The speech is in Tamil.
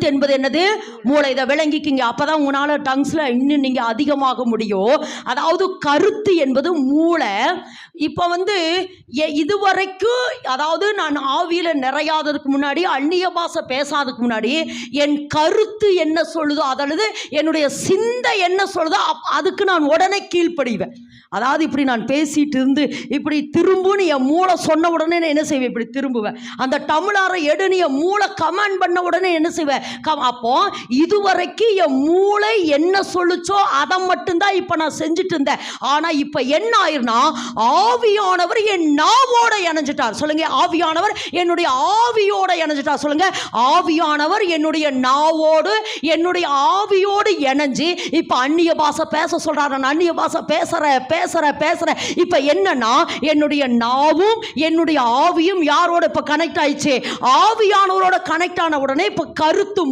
என்பது என்னது? மூளை இதை விளங்கிக்கிங்க. அப்பதான் உங்களால் டங்ஸ்ல இன்னும் நீங்க அதிகமாக முடியும். அதாவது கருத்து என்பது மூளை. இப்போ வந்து எ- இதுவரைக்கும் அதாவது நான் ஆவியில நிறையாததுக்கு முன்னாடி அந்நிய பாஷை பேசாததுக்கு முன்னாடி என் கருத்து என்ன சொல்லுதோ அதாவது என்னுடைய சிந்தை என்ன சொல்லுதோ அப்- அதுக்கு நான் உடனே கீழ்ப்படிவேன். அதாவது இப்படி நான் பேசிட்டு இருந்து இப்படி திரும்புன்னு என் மூளை சொன்ன உடனே நான் என்ன செய்வேன்? இப்படி திரும்புவேன். அந்த தமிழாரை எடுன்னு என் மூளை கமெண்ட் பண்ண உடனே என்ன செய்வேன்? அப்போ இதுவரைக்கும் என் மூளை என்ன சொல்லுச்சோ அதை மட்டும்தான் இப்போ நான் செஞ்சுட்டு இருந்தேன். ஆனால் இப்போ என்ன ஆயிருனா ஆவியானவர் என் நாவோட இணைஞ்சிட்டார் சொல்லுங்க ஆவியானவர் என்னுடைய ஆவியோட இணைஞ்சிட்டார் சொல்லுங்க ஆவியானவர் என்னுடைய நாவோடு என்னுடைய ஆவியோடு இணைஞ்சு இப்போ அந்நிய பாஷை பேச சொல்கிறார் நான் அந்நிய பாஷை பேசுகிற பேசுகிற பேசுகிறேன் இப்போ என்னன்னா என்னுடைய நாவும் என்னுடைய ஆவியும் யாரோட இப்போ கனெக்ட் ஆயிடுச்சு? ஆவியானவரோட கனெக்ட் ஆன உடனே இப்போ கருத்தும்